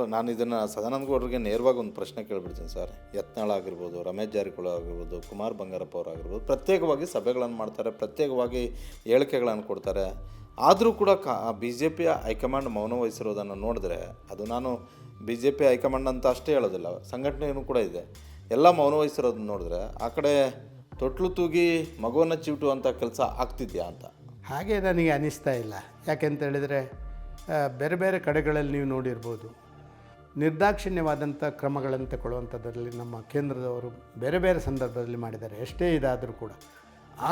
ಅಲ್ಲ, ನಾನು ಇದನ್ನು ಸದಾನಂದ ಗೌಡರಿಗೆ ನೇರವಾಗಿ ಒಂದು ಪ್ರಶ್ನೆ ಕೇಳಿಬಿಡ್ತೀನಿ ಸರ್. ಯತ್ನಾಳ್ ಆಗಿರ್ಬೋದು, ರಮೇಶ್ ಜಾರಕಿಹೊಳಿ ಆಗಿರ್ಬೋದು, ಕುಮಾರ್ ಬಂಗಾರಪ್ಪ ಅವ್ರು ಆಗಿರ್ಬೋದು, ಪ್ರತ್ಯೇಕವಾಗಿ ಸಭೆಗಳನ್ನು ಮಾಡ್ತಾರೆ, ಪ್ರತ್ಯೇಕವಾಗಿ ಹೇಳಿಕೆಗಳನ್ನು ಕೊಡ್ತಾರೆ. ಆದರೂ ಕೂಡ ಕಾ ಬಿ ಜೆ ಪಿಯ ಹೈಕಮಾಂಡ್ ಮೌನ ವಹಿಸಿರೋದನ್ನು ನೋಡಿದ್ರೆ ಅದು ನಾನು ಬಿ ಜೆ ಪಿ ಹೈಕಮಾಂಡ್ ಅಂತ ಅಷ್ಟೇ ಹೇಳೋದಿಲ್ಲ ಸಂಘಟನೆಯೂ ಕೂಡ ಇದೆ. ಎಲ್ಲ ಮೌನ ವಹಿಸಿರೋದನ್ನ ನೋಡಿದ್ರೆ ಆ ಕಡೆ ತೊಟ್ಲು ತೂಗಿ ಮಗುವನ್ನು ಚೀಟು ಅಂತ ಕೆಲಸ ಆಗ್ತಿದ್ಯಾ ಅಂತ? ಹಾಗೆ ನನಗೆ ಅನಿಸ್ತಾ ಇಲ್ಲ. ಯಾಕೆಂತ ಹೇಳಿದರೆ ಬೇರೆ ಬೇರೆ ಕಡೆಗಳಲ್ಲಿ ನೀವು ನೋಡಿರ್ಬೋದು. ನಿರ್ದಾಕ್ಷಿಣ್ಯವಾದಂಥ ಕ್ರಮಗಳನ್ನು ತಗೊಳ್ಳುವಂಥದ್ರಲ್ಲಿ ನಮ್ಮ ಕೇಂದ್ರದವರು ಬೇರೆ ಬೇರೆ ಸಂದರ್ಭದಲ್ಲಿ ಮಾಡಿದ್ದಾರೆ, ಎಷ್ಟೇ ಇದಾದರೂ ಕೂಡ.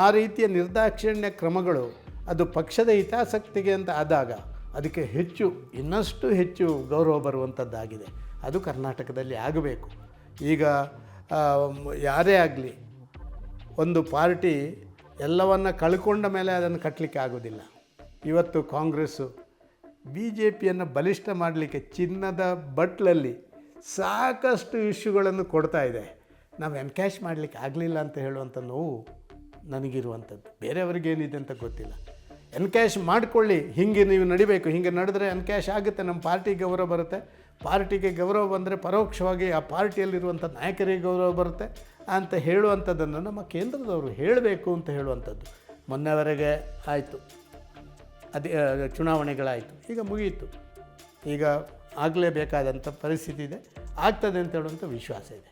ಆ ರೀತಿಯ ನಿರ್ದಾಕ್ಷಿಣ್ಯ ಕ್ರಮಗಳು ಅದು ಪಕ್ಷದ ಹಿತಾಸಕ್ತಿಗೆ ಅಂತ ಆದಾಗ ಅದಕ್ಕೆ ಹೆಚ್ಚು, ಇನ್ನಷ್ಟು ಹೆಚ್ಚು ಗೌರವ ಬರುವಂಥದ್ದಾಗಿದೆ. ಅದು ಕರ್ನಾಟಕದಲ್ಲಿ ಆಗಬೇಕು. ಈಗ ಯಾರೇ ಆಗಲಿ, ಒಂದು ಪಾರ್ಟಿ ಎಲ್ಲವನ್ನು ಕಳ್ಕೊಂಡ ಮೇಲೆ ಅದನ್ನು ಕಟ್ಟಲಿಕ್ಕೆ ಆಗೋದಿಲ್ಲ ಇವತ್ತು ಕಾಂಗ್ರೆಸ್ಸು ಬಿ ಜೆ ಪಿಯನ್ನು ಬಲಿಷ್ಠ ಮಾಡಲಿಕ್ಕೆ ಚಿನ್ನದ ಬಟ್ಲಲ್ಲಿ ಸಾಕಷ್ಟು ಇಶ್ಯೂಗಳನ್ನು ಕೊಡ್ತಾ ಇದೆ. ನಾವು ಎನ್ಕ್ಯಾಶ್ ಮಾಡಲಿಕ್ಕೆ ಆಗಲಿಲ್ಲ ಅಂತ ಹೇಳುವಂಥ ನೋವು ನನಗಿರುವಂಥದ್ದು. ಬೇರೆಯವ್ರಿಗೇನಿದೆ ಅಂತ ಗೊತ್ತಿಲ್ಲ. ಎನ್ಕ್ಯಾಶ್ ಮಾಡಿಕೊಳ್ಳಿ, ಹೀಗೆ ನೀವು ನಡಿಬೇಕು, ಹೀಗೆ ನಡೆದ್ರೆ ಎನ್ಕ್ಯಾಶ್ ಆಗುತ್ತೆ, ನಮ್ಮ ಪಾರ್ಟಿಗೆ ಗೌರವ ಬರುತ್ತೆ. ಪಾರ್ಟಿಗೆ ಗೌರವ ಬಂದರೆ ಪರೋಕ್ಷವಾಗಿ ಆ ಪಾರ್ಟಿಯಲ್ಲಿರುವಂಥ ನಾಯಕರಿಗೆ ಗೌರವ ಬರುತ್ತೆ ಅಂತ ಹೇಳುವಂಥದ್ದನ್ನು ನಮ್ಮ ಕೇಂದ್ರದವರು ಹೇಳಬೇಕು ಅಂತ ಹೇಳುವಂಥದ್ದು. ಮೊನ್ನೆವರೆಗೆ ಆಯಿತು. ಅದೇ ಚುನಾವಣೆಗಳಾಯಿತು. ಈಗ ಮುಗಿಯಿತು ಈಗ ಆಗಲೇಬೇಕಾದಂಥ ಪರಿಸ್ಥಿತಿ ಇದೆ. ಆಗ್ತದೆ ಅಂತ ಹೇಳುವಂಥ ವಿಶ್ವಾಸ ಇದೆ.